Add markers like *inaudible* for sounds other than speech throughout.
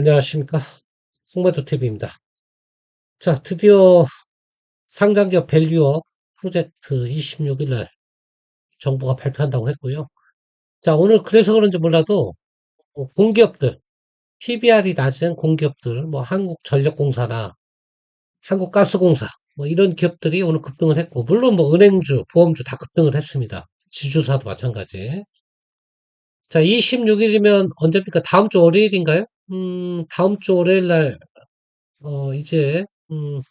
안녕하십니까. 홍매도 TV입니다. 자, 드디어 상장기업 밸류업 프로젝트 26일 날 정부가 발표한다고 했고요. 자, 오늘 그래서 그런지 몰라도 어, 공기업들, PBR이 낮은 공기업들, 뭐 한국전력공사나 한국가스공사, 뭐 이런 기업들이 오늘 급등을 했고, 물론 뭐 은행주, 보험주 다 급등을 했습니다. 지주사도 마찬가지. 자, 26일이면 언제입니까? 다음 주 월요일인가요? 음, 다음 주 월요일 날, 어, 이제, 음,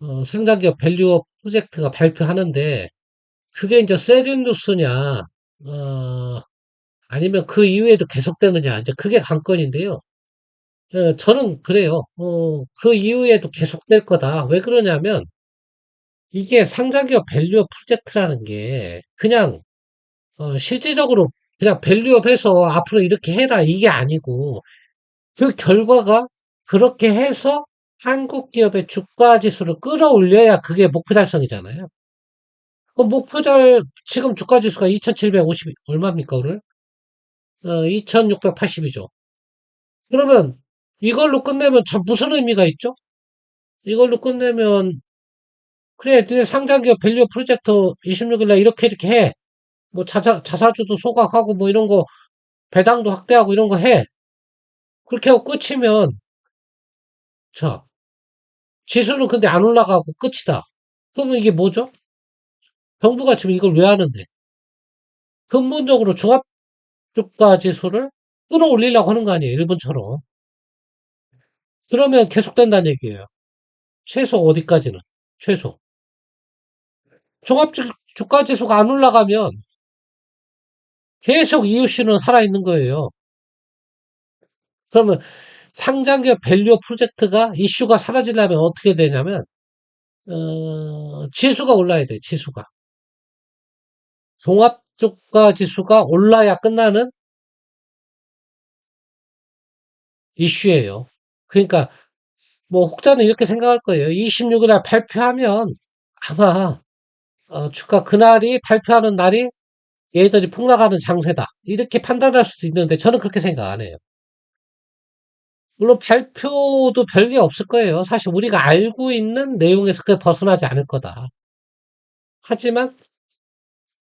어, 상장기업 밸류업 프로젝트가 발표하는데, 그게 이제 세륜뉴스냐, 어, 아니면 그 이후에도 계속되느냐, 이제 그게 관건인데요. 어, 저는 그래요. 어, 그 이후에도 계속될 거다. 왜 그러냐면, 이게 상장기업 밸류업 프로젝트라는 게, 그냥, 어, 실질적으로 그냥 밸류업 해서 앞으로 이렇게 해라, 이게 아니고, 그 결과가 그렇게 해서 한국 기업의 주가 지수를 끌어올려야 그게 목표 달성이잖아요. 그 목표 달, 지금 주가 지수가 2750, 얼마입니까, 오늘? 어, 2680이죠. 그러면 이걸로 끝내면 참 무슨 의미가 있죠? 이걸로 끝내면, 그래, 상장기업 밸류 프로젝트 26일날 이렇게 이렇게 해. 뭐 자사, 자사주도 소각하고 뭐 이런 거, 배당도 확대하고 이런 거 해. 그렇게 하고 끝이면, 자, 지수는 근데 안 올라가고 끝이다. 그러면 이게 뭐죠? 정부가 지금 이걸 왜 하는데? 근본적으로 종합주가 지수를 끌어올리려고 하는 거 아니에요? 일본처럼. 그러면 계속된다는 얘기예요. 최소 어디까지는? 최소. 종합주가 지수가 안 올라가면 계속 이유씨는 살아있는 거예요. 그러면 상장기업 밸류 프로젝트가 이슈가 사라지려면 어떻게 되냐면 어, 지수가 올라야 돼. 지수가. 종합주가 지수가 올라야 끝나는 이슈예요. 그러니까 뭐 혹자는 이렇게 생각할 거예요. 26일 날 발표하면 아마 어, 주가 그날이 발표하는 날이 얘들이 폭락하는 장세다. 이렇게 판단할 수도 있는데 저는 그렇게 생각 안 해요. 물론 발표도 별게 없을 거예요. 사실 우리가 알고 있는 내용에서 그 벗어나지 않을 거다. 하지만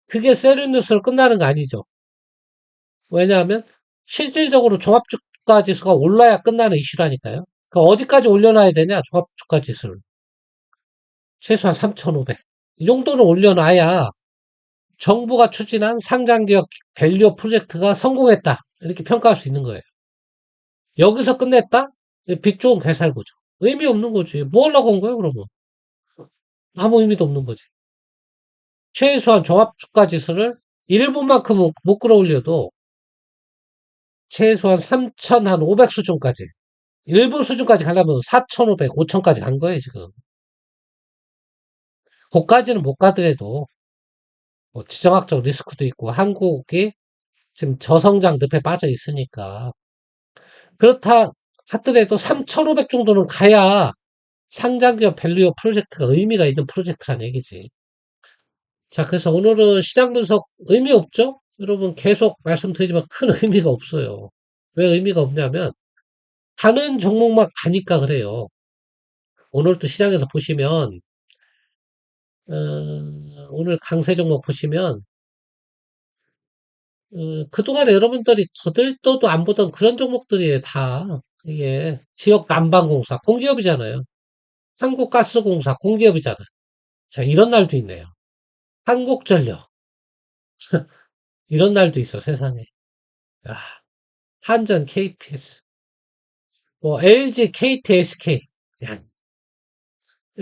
그게 세륜뉴스로 끝나는 거 아니죠. 왜냐하면 실질적으로 종합주가 지수가 올라야 끝나는 이슈라니까요. 그러니까 어디까지 올려놔야 되냐 종합주가 지수를 최소한 3,500. 이 정도는 올려놔야 정부가 추진한 상장기업 밸류 프로젝트가 성공했다. 이렇게 평가할 수 있는 거예요. 여기서 끝냈다? 빚 좋은 개살구죠. 의미 없는 거지. 뭐 하려고 한 거야, 그러면? 아무 의미도 없는 거지. 최소한 종합주가 지수를 1분만큼은 못 끌어올려도 최소한 3,500 수준까지. 1분 수준까지 가려면 4,500, 5,000까지 간 거예요, 지금. 거까지는 못 가더라도 뭐 지정학적 리스크도 있고 한국이 지금 저성장 늪에 빠져 있으니까 그렇다 하더라도 3,500 정도는 가야 상장기업 밸류업 프로젝트가 의미가 있는 프로젝트란 얘기지. 자, 그래서 오늘은 시장 분석 의미 없죠? 여러분 계속 말씀드리지만 큰 의미가 없어요. 왜 의미가 없냐면 다른 종목만 가니까 그래요. 오늘도 시장에서 보시면 어, 오늘 강세 종목 보시면 어, 그동안에 여러분들이 거들떠도 안 보던 그런 종목들이에요, 다. 이게 지역 난방공사, 공기업이잖아요. 한국가스공사, 공기업이잖아. 자, 이런 날도 있네요. 한국전력. *laughs* 이런 날도 있어, 세상에. 야, 한전, KPS. 뭐, LG, KT, SK. 야,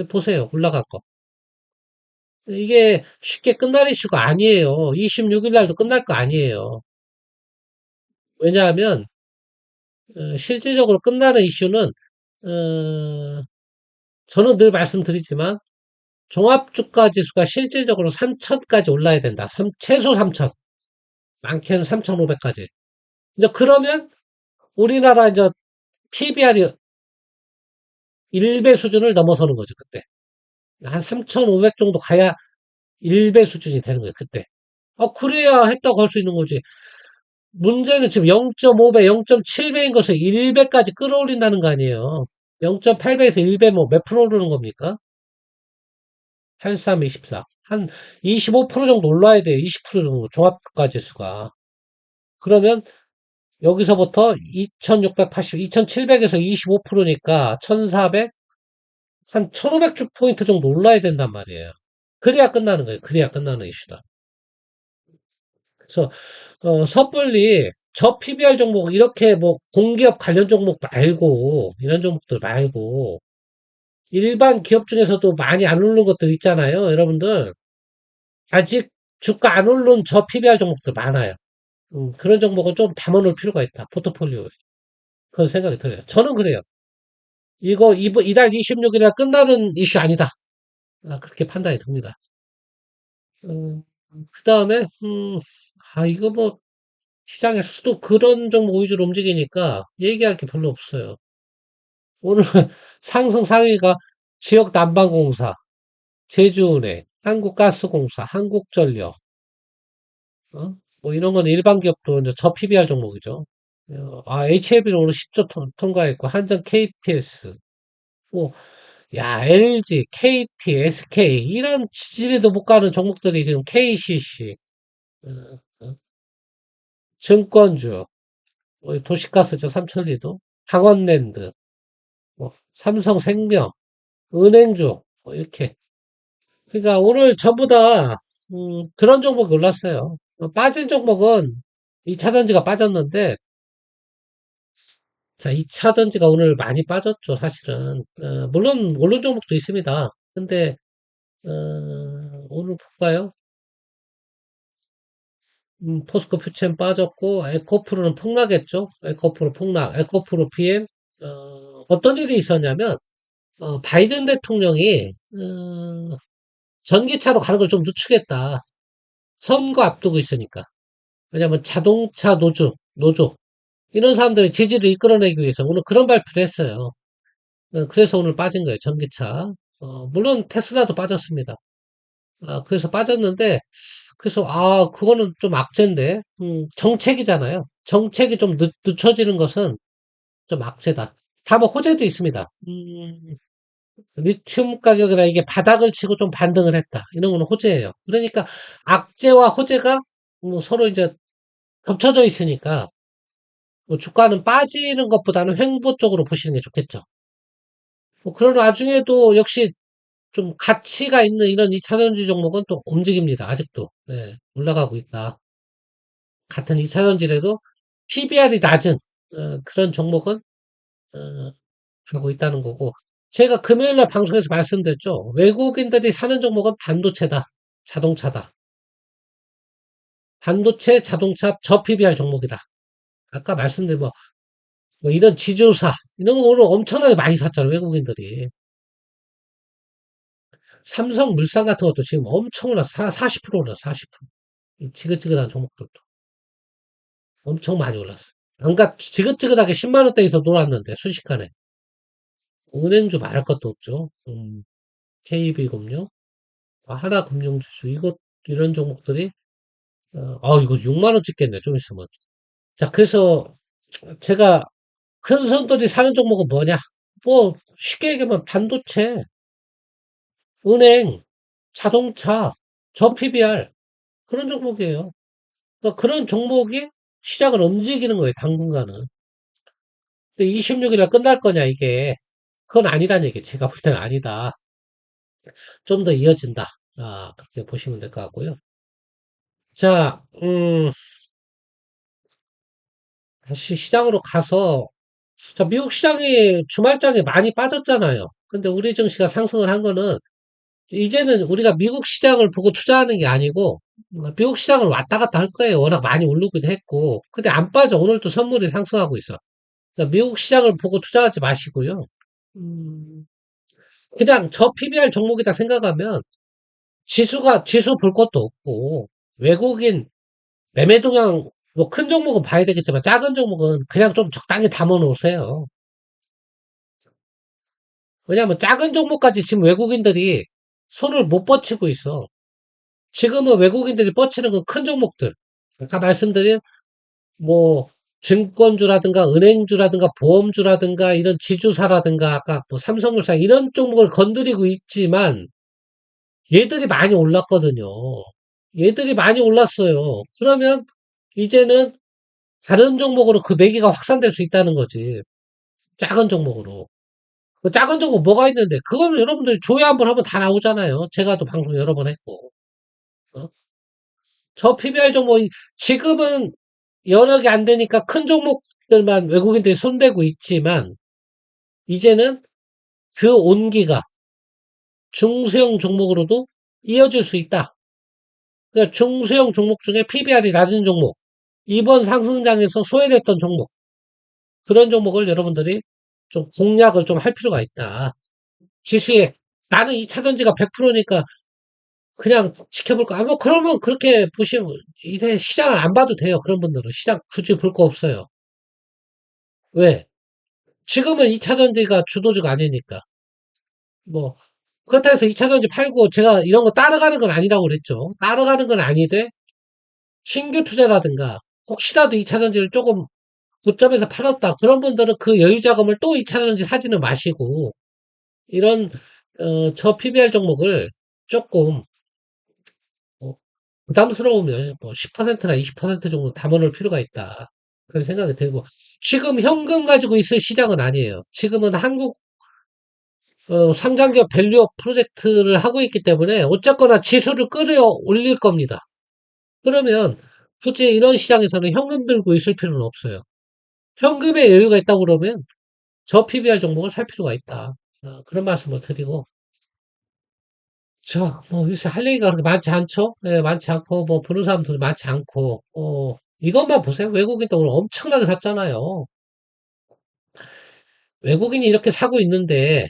보세요. 올라간 거. 이게 쉽게 끝날 이슈가 아니에요. 26일 날도 끝날 거 아니에요. 왜냐하면 어, 실질적으로 끝나는 이슈는 어, 저는 늘 말씀드리지만 종합주가 지수가 실질적으로 3천까지 올라야 된다. 3, 최소 3천. 많게는 3,500까지. 이제 그러면 우리나라 이제 TBR이 1배 수준을 넘어서는 거죠, 그때. 한 3,500 정도 가야 1배 수준이 되는 거예요, 그때. 아, 그래야 했다고 할 수 있는 거지. 문제는 지금 0.5배, 0.7배인 것을 1배까지 끌어올린다는 거 아니에요. 0.8배에서 1배 뭐 몇 프로 오르는 겁니까? 83, 24. 한 25% 정도 올라야 돼요. 20% 정도 종합가 지수가. 그러면 여기서부터 2680, 2700에서 25%니까 1400, 한 1500포인트 정도 올라야 된단 말이에요. 그래야 끝나는 거예요. 그래야 끝나는 이슈다. 그래서 어, 섣불리 저 PBR 종목 이렇게 뭐 공기업 관련 종목 말고 이런 종목들 말고 일반 기업 중에서도 많이 안 오르는 것들 있잖아요. 여러분들 아직 주가 안 오른 저 PBR 종목들 많아요. 음, 그런 종목은 좀 담아놓을 필요가 있다. 포트폴리오에. 그런 생각이 들어요. 저는 그래요. 이거 이번 이달 26일에 끝나는 이슈 아니다. 아, 그렇게 판단이 듭니다. 그 다음에 음, 아 이거 뭐 시장에서도 그런 종목 위주로 움직이니까 얘기할 게 별로 없어요. 오늘 *laughs* 상승 상위가 지역 난방공사, 제주은행, 한국가스공사, 한국전력, 어? 뭐 이런 건 일반 기업도 이제 저 PBR 종목이죠. 어, 아, HLB는 오늘 10조 통, 통과했고, 한전 KPS, 뭐, 야, LG, KT, SK, 이런 지지리도 못 가는 종목들이 지금 KCC, 어, 어, 증권주, 뭐 도시가스죠, 삼천리도, 강원랜드, 뭐, 삼성생명, 은행주, 뭐 이렇게. 그러니까 오늘 전부 다, 음, 그런 종목이 올랐어요. 어, 빠진 종목은 2차전지가 빠졌는데, 자, 2차 전지가 오늘 많이 빠졌죠, 사실은. 어, 물론, 오른 종목도 있습니다. 근데, 어, 오늘 볼까요? 음, 포스코 퓨첸 빠졌고, 에코프로는 폭락했죠? 에코프로 폭락, 에코프로 PM. 어, 어떤 일이 있었냐면, 어, 바이든 대통령이, 어, 전기차로 가는 걸 좀 늦추겠다. 선거 앞두고 있으니까. 왜냐면 자동차 노조, 노조, 이런 사람들의 지지를 이끌어내기 위해서 오늘 그런 발표를 했어요. 어, 그래서 오늘 빠진 거예요, 전기차. 어, 물론 테슬라도 빠졌습니다. 아, 그래서 빠졌는데, 그래서, 아, 그거는 좀 악재인데, 음, 정책이잖아요. 정책이 좀 늦, 늦춰지는 것은 좀 악재다. 다뭐 호재도 있습니다. 음, 리튬 가격이나 이게 바닥을 치고 좀 반등을 했다. 이런 거는 호재예요. 그러니까 악재와 호재가 뭐 서로 이제 겹쳐져 있으니까 뭐 주가는 빠지는 것보다는 횡보 쪽으로 보시는 게 좋겠죠. 뭐 그런 와중에도 역시 좀 가치가 있는 이런 2차전지 종목은 또 움직입니다. 아직도. 네, 올라가고 있다. 같은 2차전지라도 PBR이 낮은 어, 그런 종목은 어, 하고 있다는 거고 제가 금요일날 방송에서 말씀드렸죠. 외국인들이 사는 종목은 반도체다. 자동차다. 반도체, 자동차, 저 PBR 종목이다. 아까 말씀드린 뭐, 뭐 이런 지주사 이런 거 오늘 엄청나게 많이 샀잖아요. 외국인들이. 삼성 물산 같은 것도 지금 엄청 올랐어. 40% 올랐어. 40%. 이 지긋지긋한 종목들도. 엄청 많이 올랐어. 안가 지긋지긋하게 10만 원대에서 놀았는데, 순식간에. 은행주 말할 것도 없죠. 음, KB금융, 아, 하나금융지수, 이것, 이런 종목들이, 어, 아, 이거 6만 원 찍겠네, 좀 있으면. 자, 그래서, 제가, 큰 손들이 사는 종목은 뭐냐? 뭐, 쉽게 얘기하면 반도체, 은행, 자동차, 저 PBR, 그런 종목이에요. 그러니까 그런 종목이 시장을 움직이는 거예요, 당분간은. 근데 26일에 끝날 거냐, 이게. 그건 아니라는 얘기. 제가 볼 때는 아니다. 좀 더 이어진다. 아, 그렇게 보시면 될 것 같고요. 자, 음, 다시 시장으로 가서, 자, 미국 시장이 주말장에 많이 빠졌잖아요. 근데 우리 증시가 상승을 한 거는, 이제는 우리가 미국 시장을 보고 투자하는 게 아니고, 미국 시장을 왔다 갔다 할 거예요. 워낙 많이 오르기도 했고. 근데 안 빠져. 오늘도 선물이 상승하고 있어. 그러니까 미국 시장을 보고 투자하지 마시고요. 음, 그냥 저 PBR 종목이다 생각하면 지수가 지수 볼 것도 없고 외국인 매매 동향 뭐 큰 종목은 봐야 되겠지만 작은 종목은 그냥 좀 적당히 담아 놓으세요. 왜냐하면 작은 종목까지 지금 외국인들이 손을 못 뻗치고 있어. 지금은 외국인들이 뻗치는 건 큰 종목들. 아까 말씀드린 뭐, 증권주라든가 은행주라든가 보험주라든가 이런 지주사라든가 아까 뭐 삼성물산 이런 종목을 건드리고 있지만 얘들이 많이 올랐거든요. 얘들이 많이 올랐어요. 그러면 이제는 다른 종목으로 그 매기가 확산될 수 있다는 거지. 작은 종목으로. 그 작은 종목 뭐가 있는데 그걸 여러분들 조회 한번 하면 다 나오잖아요. 제가 또 방송 여러 번 했고. 어? 저 PBR 종목 지금은 개안 되니까 큰 종목들만 외국인들이 손대고 있지만 이제는 그 온기가 중소형 종목으로도 이어질 수 있다. 그러니까 중소형 종목 중에 PBR이 낮은 종목, 이번 상승장에서 소외됐던 종목, 그런 종목을 여러분들이 좀 공략을 좀 할 필요가 있다. 지수에 나는 2차전지가 100%니까 그냥 지켜볼까? 아, 뭐, 그러면 그렇게 보시면, 이제 시장을 안 봐도 돼요. 그런 분들은. 시장 굳이 볼 거 없어요. 왜? 지금은 2차전지가 주도주가 아니니까. 뭐, 그렇다고 해서 2차전지 팔고 제가 이런 거 따라가는 건 아니라고 그랬죠. 따라가는 건 아니되, 신규 투자라든가, 혹시라도 2차전지를 조금 고점에서 팔았다. 그런 분들은 그 여유 자금을 또 2차전지 사지는 마시고, 이런, 어, 저 PBR 종목을 조금, 어, 부담스러우면 뭐 10%나 20% 정도 담아놓을 필요가 있다. 그런 생각이 들고, 지금 현금 가지고 있을 시장은 아니에요. 지금은 한국 어, 상장기업 밸류업 프로젝트를 하고 있기 때문에 어쨌거나 지수를 끌어 올릴 겁니다. 그러면 굳이 이런 시장에서는 현금 들고 있을 필요는 없어요. 현금에 여유가 있다고 그러면 저 PBR 종목을 살 필요가 있다. 어, 그런 말씀을 드리고 저, 뭐, 요새 할 얘기가 그렇게 많지 않죠? 예, 많지 않고, 뭐, 보는 사람들 많지 않고, 어, 이것만 보세요. 외국인도 오늘 엄청나게 샀잖아요. 외국인이 이렇게 사고 있는데,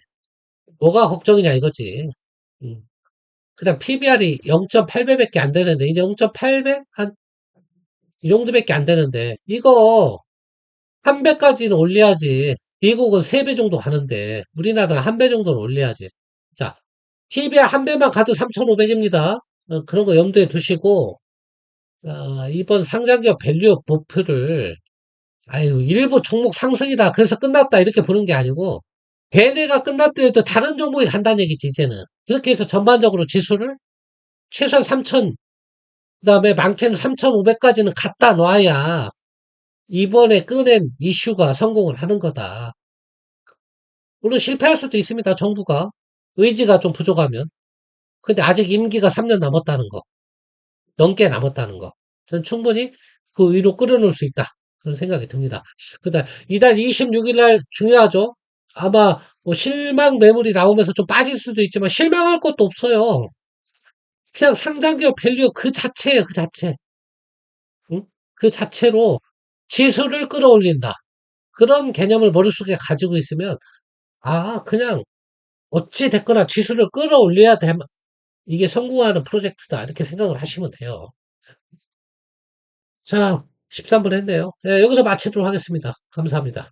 뭐가 걱정이냐 이거지. 음. 그 다음 PBR이 0.8배밖에 안 되는데 이제 0.8배 한 이 정도밖에 안 되는데 이거 한 배까지는 올려야지. 미국은 3배 정도 가는데 우리나라는 한 배 정도는 올려야지. 자, PBR 한 배만 가도 3,500입니다. 어, 그런 거 염두에 두시고 어, 이번 상장기업 밸류 목표를 아유 일부 종목 상승이다. 그래서 끝났다 이렇게 보는 게 아니고 걔네가 끝났더라도 다른 종목이 간다는 얘기지, 이제는. 그렇게 해서 전반적으로 지수를 최소한 3,000, 그 다음에 많게는 3,500까지는 갖다 놔야 이번에 꺼낸 이슈가 성공을 하는 거다. 물론 실패할 수도 있습니다, 정부가. 의지가 좀 부족하면. 근데 아직 임기가 3년 남았다는 거. 넘게 남았다는 거. 전 충분히 그 위로 끌어놓을 수 있다. 그런 생각이 듭니다. 그 다음, 이달 26일 날 중요하죠? 아마 뭐 실망 매물이 나오면서 좀 빠질 수도 있지만 실망할 것도 없어요. 그냥 상장기업 밸류 그 자체예요, 그 자체. 응? 그 자체로 지수를 끌어올린다. 그런 개념을 머릿속에 가지고 있으면 아, 그냥 어찌 됐거나 지수를 끌어올려야 돼. 이게 성공하는 프로젝트다. 이렇게 생각을 하시면 돼요. 자, 13분 했네요. 예, 여기서 마치도록 하겠습니다. 감사합니다.